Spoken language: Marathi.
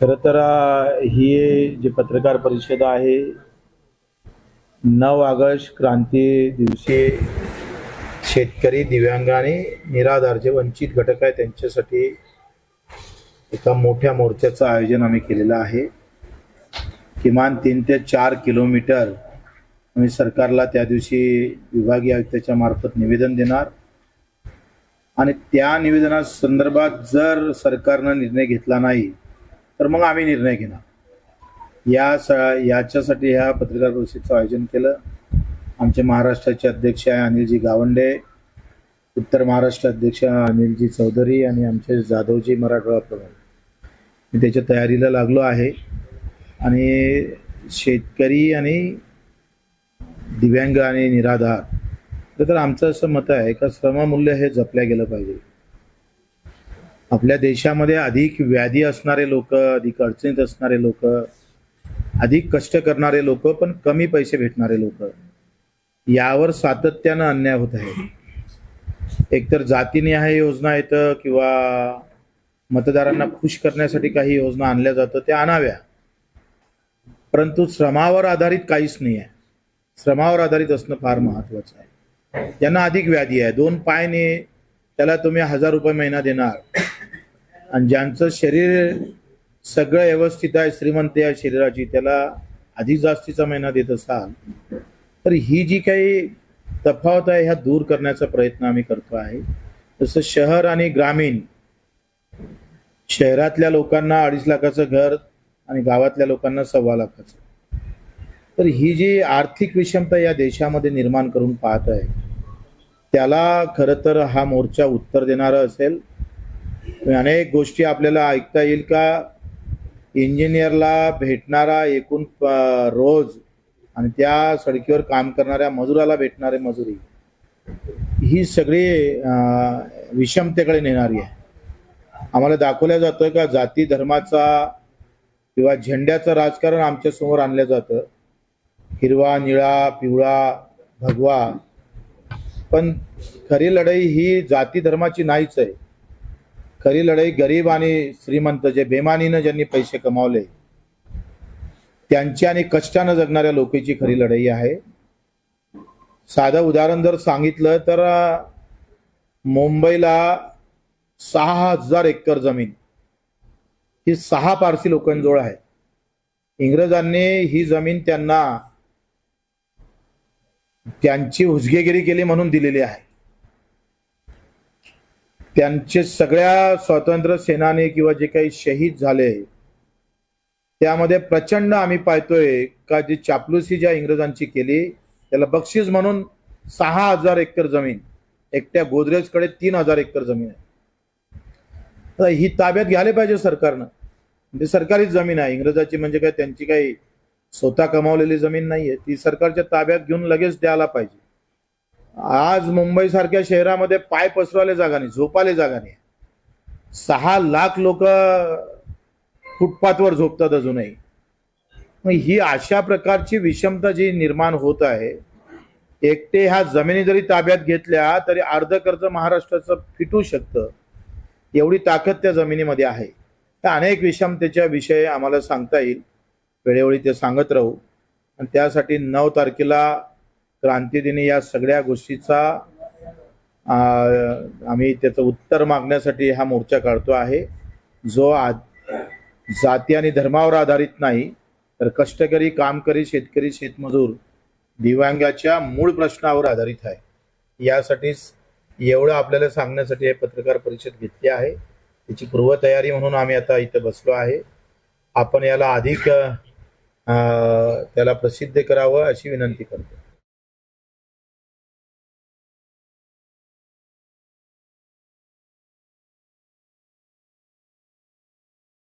खरं तर ही जी पत्रकार परिषद आहे नऊ ऑगस्ट क्रांती दिवशी शेतकरी दिव्यांग आणि निराधार जे वंचित घटक आहे त्यांच्यासाठी एका मोठ्या मोर्चाचं आयोजन आम्ही केलेलं आहे. किमान तीन ते चार किलोमीटर आम्ही सरकारला त्या दिवशी विभागीय आयुक्ताच्या मार्फत निवेदन देणार. आणि त्या निवेदना संदर्भात जर सरकारनं निर्णय घेतला नाही तर मग आम्ही निर्णय घेणार. या स याच्यासाठी ह्या पत्रकार परिषदेचं आयोजन केलं. आमचे महाराष्ट्राचे अध्यक्ष आहे अनिलजी गावंडे उत्तर महाराष्ट्र अध्यक्ष अनिलजी चौधरी आणि आमचे जाधवजी मराठवाडा प्रमुख. मी त्याच्या तयारीला लागलो आहे. आणि शेतकरी आणि दिव्यांग आणि निराधार. तर आमचं असं मत आहे का श्रममूल्य हे जपल्या गेलं पाहिजे. आपल्या देशामध्ये अधिक व्याधी असणारे लोक अधिक अडचणीत असणारे लोक अधिक कष्ट करणारे लोक पण कमी पैसे भेटणारे लोक यावर सातत्यानं अन्याय होत आहे. एकतर ह्या योजना येतं किंवा मतदारांना खुश करण्यासाठी काही योजना आणल्या जातं त्या आणाव्या. परंतु श्रमावर आधारित काहीच नाही आहे. श्रमावर आधारित असणं फार महत्वाचं आहे. ज्यांना अधिक व्याधी आहे. दोन पायने त्याला तुम्ही हजार रुपये महिना देणार. आणि ज्यांचं शरीर सगळं व्यवस्थित आहे श्रीमंत आहे शरीराची त्याला अधिक जास्तीचा महिना देत असाल तर ही जी काही तफावत आहे ह्या दूर करण्याचा प्रयत्न आम्ही करतो आहे. जसं शहर आणि ग्रामीण शहरातल्या लोकांना अडीच लाखाचं घर आणि गावातल्या लोकांना सव्वा लाखाचं. तर ही जी आर्थिक विषमता या देशामध्ये निर्माण करून पाहत आहे त्याला खरं तर हा मोर्चा उत्तर देणारा असेल. अनेक गोष्टी आपल्याला ऐकता येईल का? इंजिनियरला भेटणारा एकूण प- रोज आणि त्या सडकीवर काम करणाऱ्या मजुराला भेटणारे मजुरी ही सगळी विषमतेकडे नेणारी आहे. आम्हाला दाखवल्या जातं का? जाती धर्माचा किंवा झेंड्याचं राजकारण आमच्यासमोर आणलं जातं. हिरवा निळा पिवळा भगवा. पण खरी लढाई ही जाती धर्माची नाहीच आहे. खरी लढाई गरीब आणि श्रीमंत जे बेमानीनं ज्यांनी पैसे कमावले त्यांची आणि कष्टानं जगणाऱ्या लोकांची खरी लढाई आहे. साधं उदाहरण जर सांगितलं तर मुंबईला सहा हजार एकर जमीन ही सहा पारसी लोकांजवळ आहे. इंग्रजांनी ही जमीन त्यांना त्यांची हुजगेगिरी केली म्हणून दिलेली आहे. त्यांचे सगळ्या स्वातंत्र्य सेनानी किंवा जे काही शहीद झाले त्यामध्ये प्रचंड आम्ही पाहतोय का जी चापलुसी ज्या इंग्रजांची केली त्याला बक्षीस म्हणून सहा हजार एकर जमीन एकट्या गोदरेजकडे तीन हजार एकर जमीन आहे. तर ही ताब्यात घ्यायला पाहिजे सरकारनं. म्हणजे सरकारीच जमीन आहे. इंग्रजाची म्हणजे काय त्यांची काही स्वतः कमावलेली जमीन नाहीये. ती सरकारच्या ताब्यात घेऊन लगेच द्यायला पाहिजे. आज मुंबईसारख्या शहरामध्ये पाय पसरवाले जागा नाही झोपाले जागा नाही. सहा लाख लोक फुटपाथवर झोपतात अजूनही. मग ही अशा प्रकारची विषमता जी निर्माण होत आहे एकटे ह्या जमिनी जरी ताब्यात घेतल्या तरी अर्ध कर्ज महाराष्ट्राचं फिटू शकतं. एवढी ताकद त्या जमिनीमध्ये आहे. त्या अनेक विषमतेच्या विषय आम्हाला सांगता येईल. वेळोवेळी ते सांगत राहू. आणि त्यासाठी नऊ तारखेला क्रांतीदिनी या सगळ्या गोष्टीचा आम्ही त्याचं उत्तर मागण्यासाठी हा मोर्चा काढतो आहे. जो आ जाती आणि धर्मावर आधारित नाही तर कष्टकरी कामकरी शेतकरी शेतमजूर दिव्यांगाच्या मूळ प्रश्नावर आधारित आहे. यासाठीच एवढं आपल्याला सांगण्यासाठी हे पत्रकार परिषद घेतली आहे. त्याची पूर्वतयारी म्हणून आम्ही आता इथं बसलो आहे. आपण याला अधिक त्याला प्रसिद्ध करावं अशी विनंती करतो.